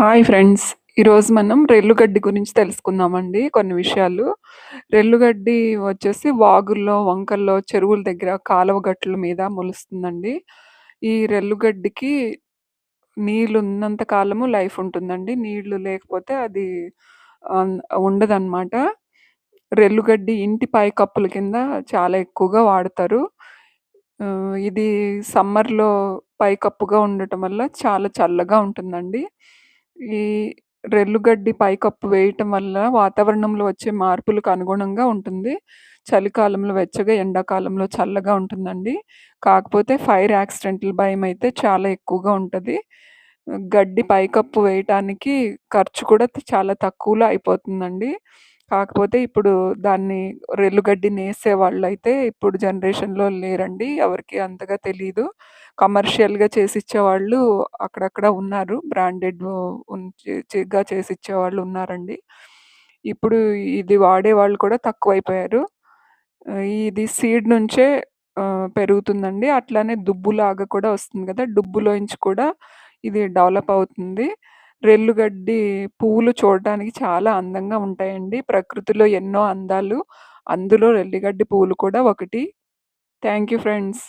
Hi friends. ఈరోజు మనం రెల్లుగడ్డి గురించి తెలుసుకుందామండి కొన్ని విషయాలు. రెల్లుగడ్డి వచ్చేసి వాగుల్లో, వంకల్లో, చెరువుల దగ్గర, కాలువ గట్ల మీద మొలుస్తుందండి. ఈ రెల్లుగడ్డికి నీళ్ళు ఉన్నంత కాలము లైఫ్ ఉంటుందండి. నీళ్ళు లేకపోతే అది ఉండదన్నమాట రెల్లుగడ్డి ఇంటి పైకప్పుల కింద చాలా ఎక్కువగా వాడతారు. ఇది సమ్మర్‌లో పైకప్పుగా ఉండటం వల్ల చాలా చల్లగా ఉంటుందండి. ఈ రెల్లుగడ్డి పైకప్పు వేయటం వల్ల వాతావరణంలో వచ్చే మార్పులకు అనుగుణంగా ఉంటుంది. చలికాలంలో వెచ్చగా, ఎండాకాలంలో చల్లగా ఉంటుందండి. కాకపోతే ఫైర్ యాక్సిడెంట్‌ల అయితే చాలా ఎక్కువగా ఉంటుంది గడ్డి పైకప్పు వేయటానికి ఖర్చు కూడా చాలా తక్కువలో అయిపోతుందండి. కాకపోతే ఇప్పుడు దాన్ని రెల్లుగడ్డి అయితే ఇప్పుడు జనరేషన్‌లో లేరండి. ఎవరికి అంతగా తెలీదు. కమర్షియల్‌గా చేసిచ్చేవాళ్ళు అక్కడక్కడ ఉన్నారు. బ్రాండెడ్ ఉన్ చేసిచ్చే వాళ్ళు ఉన్నారండి. ఇప్పుడు ఇది వాడే వాళ్ళు కూడా తక్కువైపోయారు. ఇది సీడ్ నుంచే పెరుగుతుందండి. అట్లానే దుబ్బులాగా కూడా వస్తుంది కదా డుబ్బులోంచి కూడా ఇది డెవలప్ అవుతుంది. రెల్లుగడ్డి పువ్వులు చూడడానికి చాలా అందంగా ఉంటాయండి. ప్రకృతిలో ఎన్నో అందాలు. అందులో రెల్లిగడ్డి పువ్వులు కూడా ఒకటి. Thank you friends.